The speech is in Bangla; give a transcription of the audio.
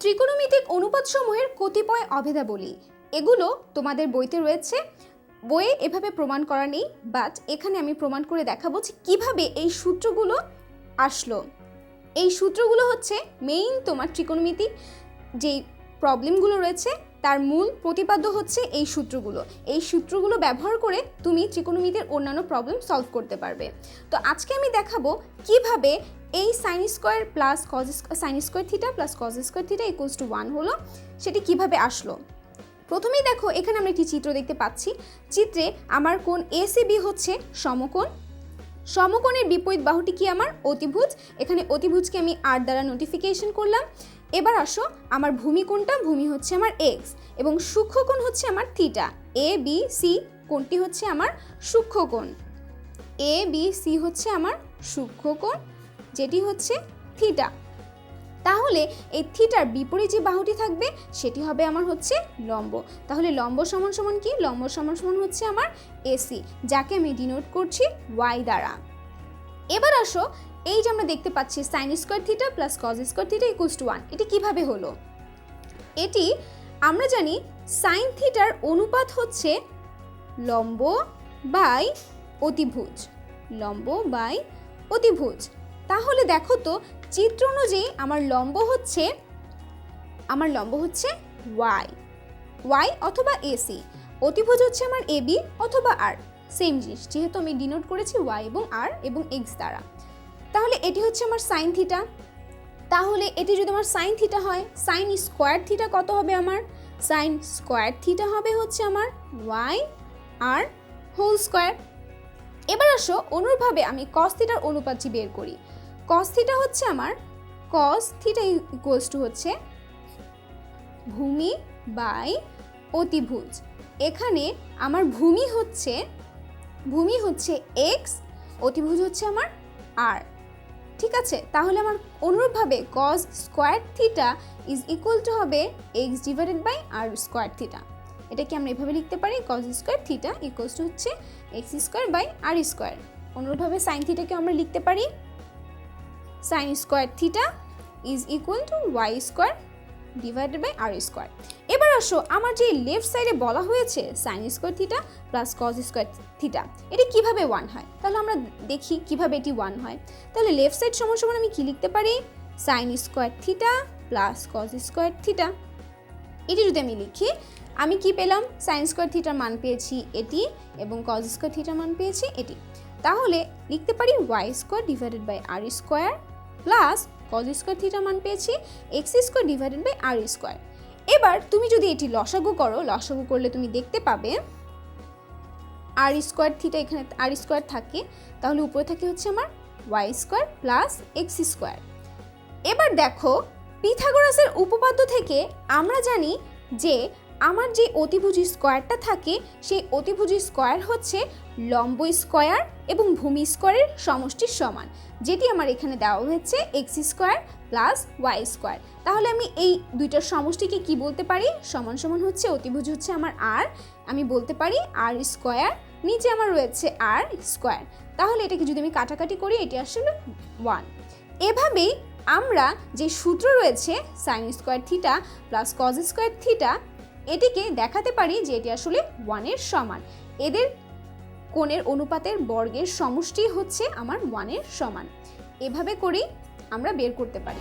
ত্রিকোণমিতিক অনুপাতসমূহের কতিপয় অভেদাবলী এগুলো তোমাদের বইতে রয়েছে। বইয়ে এভাবে প্রমাণ করা নেই বাট এখানে আমি প্রমাণ করে দেখাবো যে কীভাবে এই সূত্রগুলো আসলো। এই সূত্রগুলো হচ্ছে মেইন তোমার ত্রিকোণমিতিক যেই প্রবলেমগুলো রয়েছে, তার মূল প্রতিপাদ্য হচ্ছে এই সূত্রগুলো। এই সূত্রগুলো ব্যবহার করে তুমি ত্রিকোণমিতির অন্যান্য প্রবলেম সলভ করতে পারবে। তো আজকে আমি দেখাবো কীভাবে এই sine square plus cos sine square theta plus cos square theta equals to one হলো, সেটি কীভাবে আসলো? প্রথমেই দেখো, এখানে আমরা একটি চিত্র দেখতে পাচ্ছি। চিত্রে আমার কোণ এসিবি হচ্ছে সমকোণ। সমকোণের বিপরীত বাহুটি কি আমার? অতিভুজ। এখানে অতিভুজকে আমি আর দ্বারা নোটিফিকেশন করলাম। এবার আসো, আমার ভূমি কোণটা, ভূমি হচ্ছে আমার এক্স এবং সূক্ষ্মকোণ হচ্ছে আমার থিটা এ বি সি কোণটি হচ্ছে আমার সূক্ষ্মকোণ এ বি সি হচ্ছে আমার সূক্ষ্মকোণ যেটি হচ্ছে থিটা। তাহলে এই থিটার বিপরীত যে বাহুটি থাকবে, সেটি হবে আমার হচ্ছে লম্ব। তাহলে লম্ব সমান সমান কি? লম্ব সমান সমান হচ্ছে আমার এসি যাকে আমি ডিনোট করছি ওয়াই দ্বারা। এবার আসো, এই যে আমরা দেখতে পাচ্ছি sine square theta plus cos square theta equals to one এটি কীভাবে হলো? এটি, আমরা জানি সাইন থিটার অনুপাত হচ্ছে লম্ব বাই অতিভুজ। লম্ব বাই অতিভুজ। তাহলে দেখো তো, চিত্র অনুযায়ী আমার লম্ব হচ্ছে, আমার লম্ব হচ্ছে ওয়াই ওয়াই অথবা এসি অতিভুজ হচ্ছে আমার এবি অথবা আর সেম জিনিস, যেহেতু আমি ডিনোট করেছি ওয়াই এবং আর এবং এক্স দ্বারা। তাহলে এটি হচ্ছে আমার সাইন থিটা তাহলে এটি যদি আমার সাইন থিটা হয় সাইন স্কোয়ার থিটা কত হবে আমার? সাইন স্কোয়ার থিটা হবে হচ্ছে আমার ওয়াই আর হোল স্কোয়ার এবার আসো অনুরূপভাবে আমি কস থিটার অনুপাতটি বের করি। কস থিটা হচ্ছে আমার কস থিটা ইকুয়ালস টু হচ্ছে ভূমি বাই অতিভুজ। এখানে আমার ভূমি হচ্ছে ভূমি হচ্ছে এক্স অতিভুজ হচ্ছে আমার আর ঠিক আছে? তাহলে আমার অনুরূপভাবে cos square theta is equal to হবে X divided by R square theta এটাকে আমরা এভাবে লিখতে পারি cos square theta equals to হচ্ছে X square by R square অনুরূপভাবে সাইন থিটাকে আমরা লিখতে পারি sine square theta is equal to Y square divided by R square এবার আসো, আমার যে লেফট সাইডে বলা হয়েছে sine square theta plus cos square theta এটি কীভাবে ওয়ান হয়? তাহলে আমরা দেখি কীভাবে এটি ওয়ান হয়। তাহলে লেফট সাইড সমান সমান আমি কি লিখতে পারি? Sine square theta plus cos square theta এটি যদি আমি লিখি আমি কি পেলাম? সাইন স্কোয়ার থিটার মান পেয়েছি এটি এবং কজ স্কোয়ার থিটার মান পেয়েছি এটি। তাহলে লিখতে পারি Y square divided by R square plus cos square থিটার মান পেয়েছি X square divided by R square এবার তুমি যদি এটি লসাগু করো, লসাগু করলে তুমি দেখতে পাবে আর স্কোয়ার থিটা এখানে আর স্কোয়ার থাকে, তাহলে উপরে থাকে হচ্ছে আমার Y square plus X square এবার দেখো, পিথাগোরাসের উপপাদ্য থেকে আমরা জানি যে আমার যে অতিভুজি স্কোয়ারটা থাকে, সেই অতিভুজি স্কোয়ার হচ্ছে লম্ব স্কোয়ার এবং ভূমি স্কোয়ারের সমষ্টির সমান, যেটি আমার এখানে দেওয়া হয়েছে X square plus Y square. তাহলে আমি এই দুইটার সমষ্টিকে কি বলতে পারি? সমান সমান হচ্ছে অতিভুজ হচ্ছে আমার আর আমি বলতে পারি আর স্কোয়ার, নিচে আমার রয়েছে আর স্কোয়ার। তাহলে এটাকে যদি আমি কাটাকাটি করি, এটি আসলে ওয়ান এভাবেই আমরা যে সূত্র রয়েছে sine square theta plus cos square theta এটিকে দেখাতে পারি যে এটি আসলে ওয়ানের সমান। এদের কোণের অনুপাতের বর্গের সমষ্টি হচ্ছে আমার ওয়ানের সমান। এভাবে করেই আমরা বের করতে পারি।